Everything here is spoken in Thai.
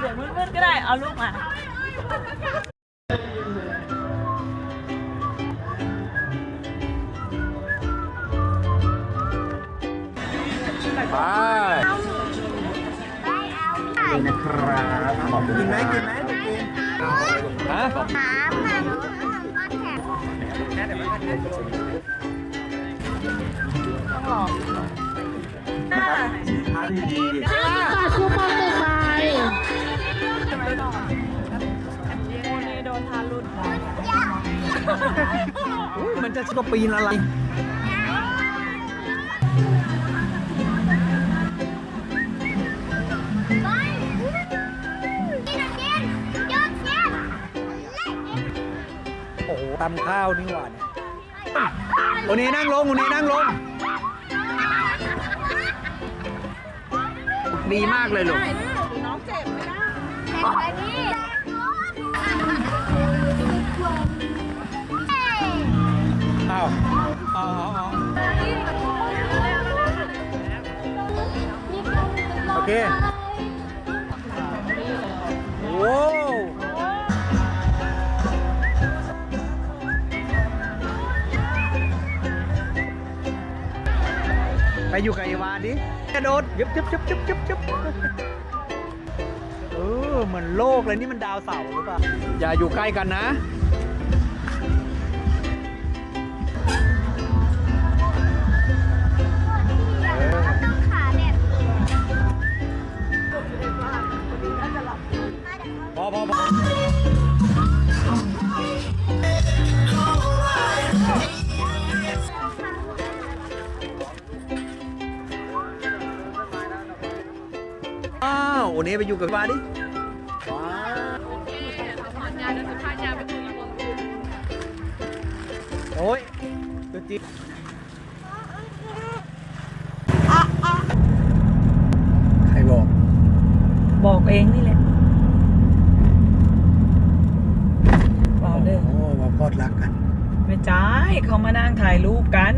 เสียงมืดๆก็ได้ เอาลูกมาไปเลยนะครับขอบคุณกินไหมกินไหมจะกินฮะถามมันก็แถมอ่าทานดี อุ๊ยมันจะก็ปีนอะไรกินกินยกเย็นโอ้โหตำข้าวนี่หว่าเนี่ยวันนี้นั่งลงวันนี้นั่งลง ดีมากเลยลูก น้องเจ็บไหมนะไปนี่ เคโว้วไปอยู่กับไอวาดิกระโดดยึบยึบยึบยึบยึบยึบเออเหมือนโลกเลยนี่มันดาวเสาร์หรือเปล่า อย่าอยู่ใกล้กันนะ พอพออ้าววันนี้ไปอยู่กับวาดิโอ้ยตัวจริงใครบอก บอกเองนี่แหละบอกเด้อ โอ้ว่าพ อดรักกัน ไม่ใช่เขามานั่งถ่ายรูปกัน